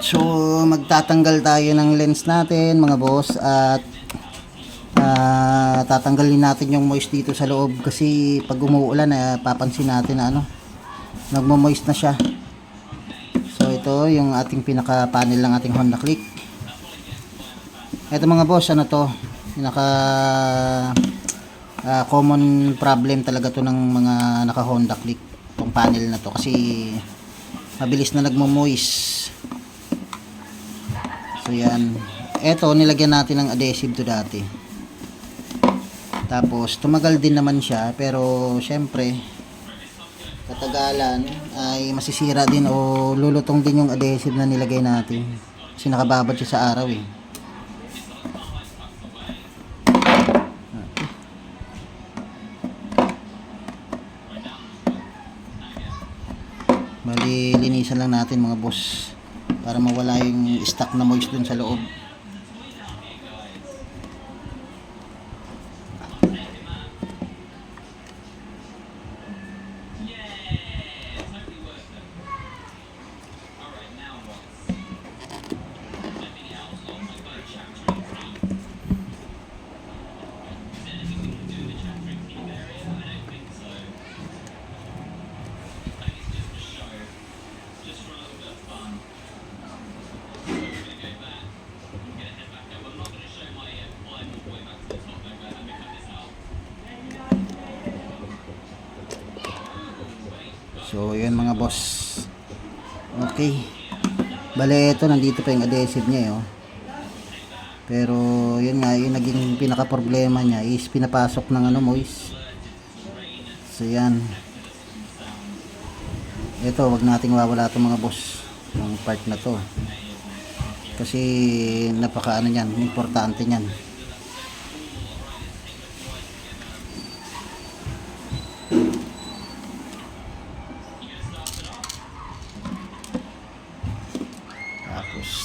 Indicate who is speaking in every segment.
Speaker 1: So, magtatanggal tayo ng lens natin, mga boss, at ah, tatanggalin natin yung moist dito sa loob kasi pag umuulan, eh, papansin natin na ano, nagmo-moist na siya. So, ito yung ating pinaka-panel ng ating Honda Click. Ito mga boss, ano to, pinaka ah, common problem talaga to ng mga naka Honda Click, tong panel na to kasi mabilis na nagmo-moist. So yan. Eto, nilagyan natin ng adhesive to dati. Tapos, tumagal din naman siya. Pero, syempre, katagalan ay masisira din o lulutong din yung adhesive na nilagay natin. Kasi nakababad siya sa araw eh. Bali, linisan lang natin mga boss para mawala yung stock na moist dun sa loob. Yun mga boss. Okay. Bale, ito, nandito pa yung adhesive niya, eh, oh. Pero, yun nga, yung naging pinaka-problema niya is pinapasok ng ano, moist. So, yan. Ito, wag nating wawala itong mga boss. Yung part na to. Kasi, napaka ano yan, importante yan.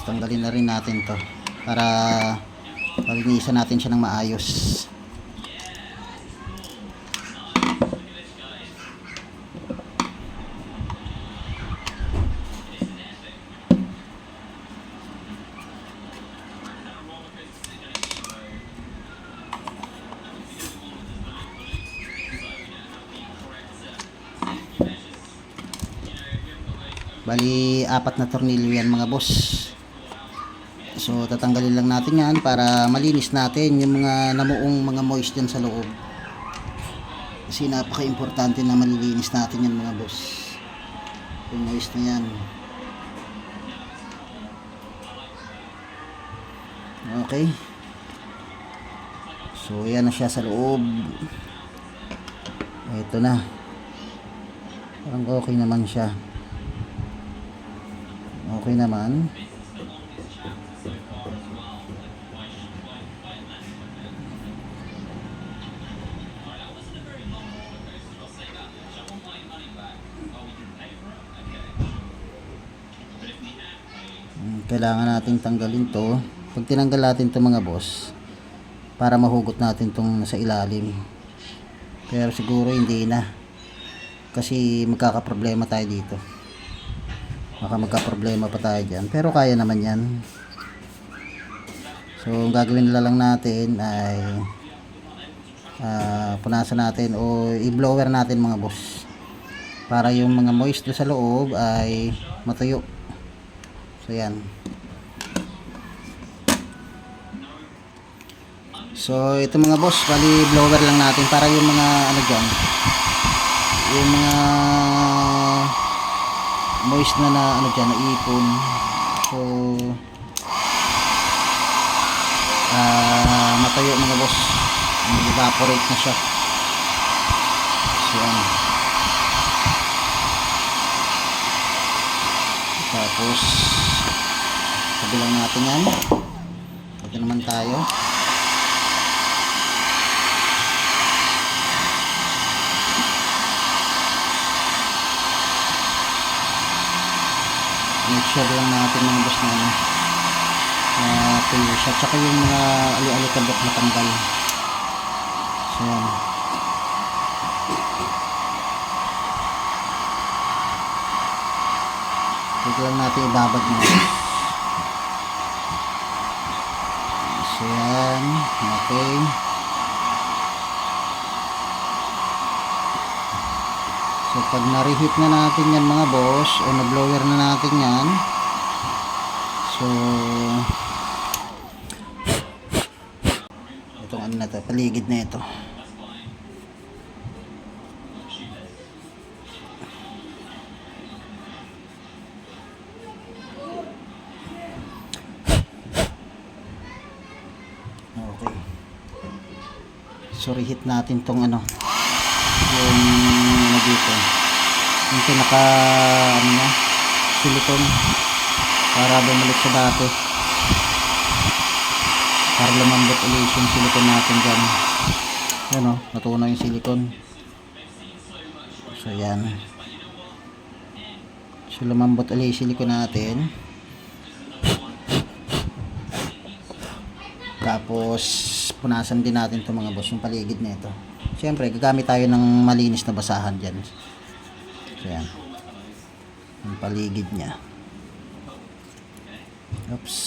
Speaker 1: Tanggalin na rin natin to para palinisan natin siya ng maayos. Bali, apat na tornilyo yan mga boss. So, tatanggalin lang natin yan para malinis natin yung mga namuong mga moist dyan sa loob. Kasi napaka-importante na malilinis natin yan mga boss. Yung moist na yan. Okay. So, yan na siya sa loob. Ito na. Parang okay naman siya. Okay naman. Kailangan nating tanggalin to. Pag tinanggal natin to mga boss, para mahugot natin tong nasa ilalim. Pero siguro hindi na. Kasi magkakaproblema tayo dito baka magka-problema pa tayo dyan pero kaya naman yan so ang gagawin na lang natin ay ah, punasan natin o i-blower natin mga boss para yung mga moist sa loob ay matuyo so yan so ito mga boss bali blower lang natin para yung mga ano dyan yung mga moist na na ano dyan, na ipon. So, ah matayo mga boss. Mag-evaporate na siya. So, yan. Tapos, sabi lang natin yan. Ito naman tayo. make sure lang natin mga boss na ano na tuyo siya tsaka yung mga ali-alikabok na tanggal so yan Ito lang natin ibabad mo. So yan. Okay. So pag na-reheat na natin yan mga boss, o na-blower na natin yan. So itong ano na to, paligid na ito. So reheat natin tong ano yung ano dito. Yung pinaka ano na silicone para bumalik sa dati. Para lumambot ulit yung silicone natin dyan. Yan o, natunaw yung silicone. So yan. So lumambot ulit yung silicone natin. Tapos, punasan din natin itong mga boss, yung paligid na ito. Siyempre, gagamit tayo ng malinis na basahan dyan. So, yan. Yung paligid niya. Oops.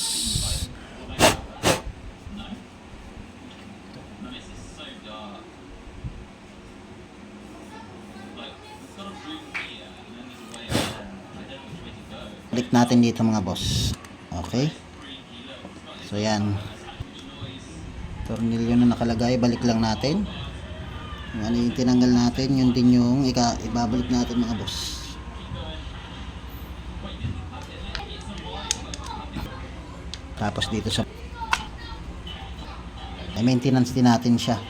Speaker 1: Balik natin dito mga boss. Okay? So, yan tornilyo na nakalagay balik lang natin. Yung ano yung tinanggal natin yun din yung ika, ibabalik natin mga boss. Tapos dito sa ay maintenance din natin siya.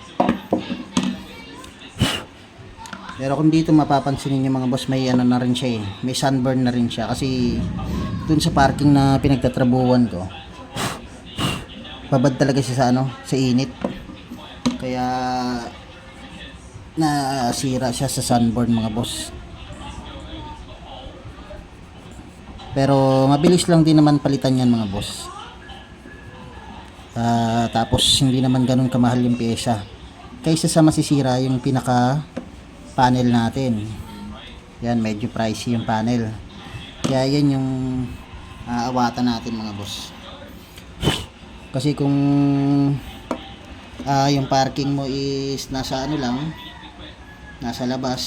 Speaker 1: Pero kung dito mapapansin niyo mga boss may ano na rin siya eh. May sunburn na rin siya. Kasi dun sa parking na pinagtatrabuhan ko babad talaga siya sa ano sa init. Kaya nasira siya sa sunburn mga boss. Pero mabilis lang din naman palitan yan mga boss. Ah, tapos hindi naman ganun kamahal yung pyesa. Kaysa sa masisira yung pinaka panel natin. Yan medyo pricey yung panel. Kaya yan yung aawatan natin mga boss kasi kung ah, yung parking mo is nasa ano lang, nasa labas,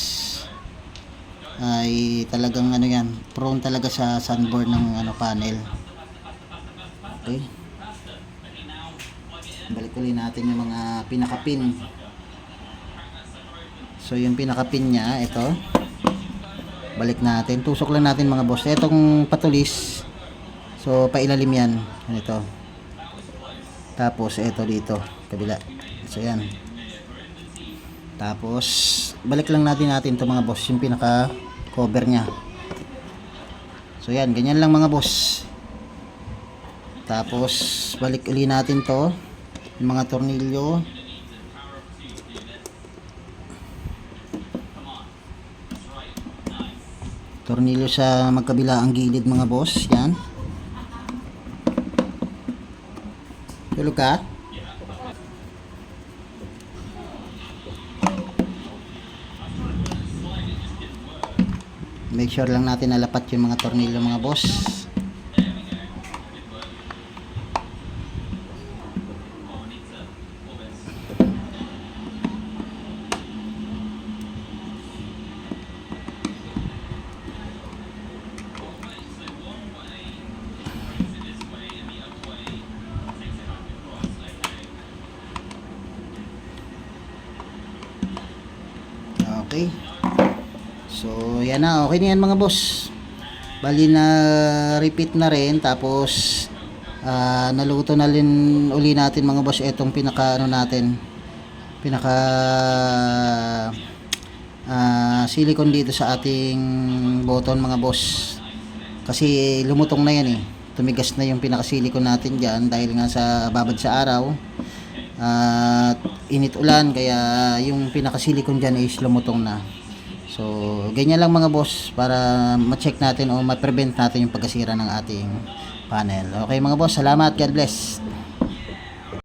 Speaker 1: ay talagang ano yan, prone talaga sa sunburn ng ano panel. Okay. Balik ulit natin yung mga pinakapin. So yung pinakapin niya, ito. Balik natin. Tusok lang natin mga boss. Itong patulis. So pailalim yan. Ganito. Tapos, ito dito, kabila. So, yan. Tapos, balik lang natin natin to mga boss, yung pinaka cover niya. So, yan. Ganyan lang mga boss. Tapos, balik uli natin to. Yung mga tornilyo. Tornilyo sa magkabila ang gilid mga boss. Yan. Tulog ka? Make sure lang natin nalapat yung mga tornilyo mga boss. So, yan na. Okay na yan mga boss. Bali na repeat na rin. Tapos, ah, naluto na rin uli natin mga boss. Itong pinaka ano natin. Pinaka ah, silicone dito sa ating button mga boss. Kasi lumutong na yan eh. Tumigas na yung pinaka silicone natin dyan dahil nga sa babad sa araw at init ulan kaya yung pinaka silicone dyan is lumutong na so ganyan lang mga boss para ma-check natin o ma-prevent natin yung pagkasira ng ating panel. Okay mga boss salamat. God bless